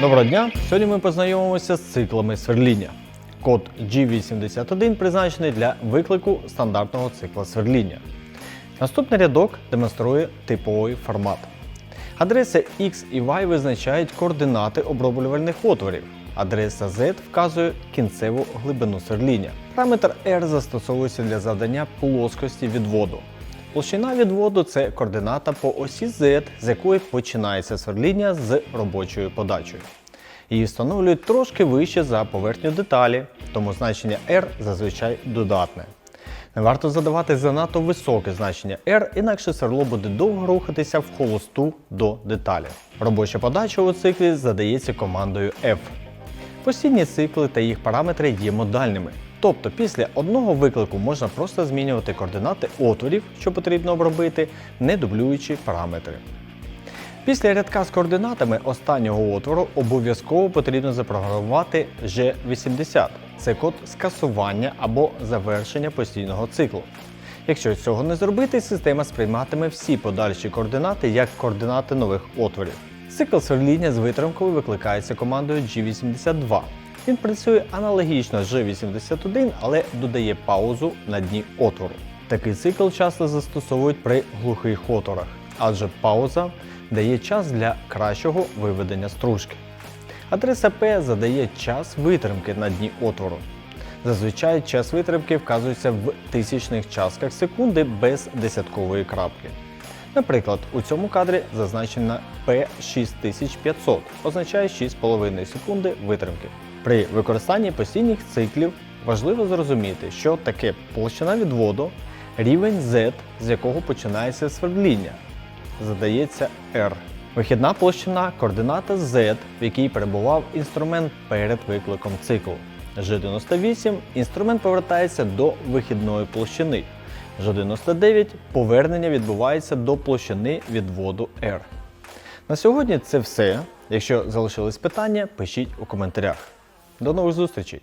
Доброго дня! Сьогодні ми познайомимося з циклами сверління. Код G81 призначений для виклику стандартного цикла сверління. Наступний рядок демонструє типовий формат. Адреси X і Y визначають координати оброблювальних отворів. Адреса Z вказує кінцеву глибину сверління. Параметр R застосовується для завдання плоскості відводу. Площина відводу це координата по осі Z, з якої починається сверління з робочою подачею. Її встановлюють трошки вище за поверхню деталі, тому значення R зазвичай додатне. Не варто задавати занадто високе значення R, інакше сверло буде довго рухатися в холосту до деталі. Робоча подача у циклі задається командою F. Постійні цикли та їх параметри є модальними. Тобто після одного виклику можна просто змінювати координати отворів, що потрібно обробити, не дублюючи параметри. Після рядка з координатами останнього отвору обов'язково потрібно запрограмувати G80. Це код скасування або завершення постійного циклу. Якщо цього не зробити, система сприйматиме всі подальші координати як координати нових отворів. Цикл сверління з витримкою викликається командою G82. Він працює аналогічно G81, але додає паузу на дні отвору. Такий цикл часто застосовують при глухих отворах, адже пауза дає час для кращого виведення стружки. Адреса P задає час витримки на дні отвору. Зазвичай час витримки вказується в тисячних частках секунди без десяткової крапки. Наприклад, у цьому кадрі зазначена P6500, означає 6,5 секунди витримки. При використанні постійних циклів важливо зрозуміти, що таке площина відводу, рівень Z, з якого починається свердління, задається R. Вихідна площина координата Z, в якій перебував інструмент перед викликом циклу. G98 інструмент повертається до вихідної площини. G99 повернення відбувається до площини відводу R. На сьогодні це все. Якщо залишились питання, пишіть у коментарях. До нових зустрічей!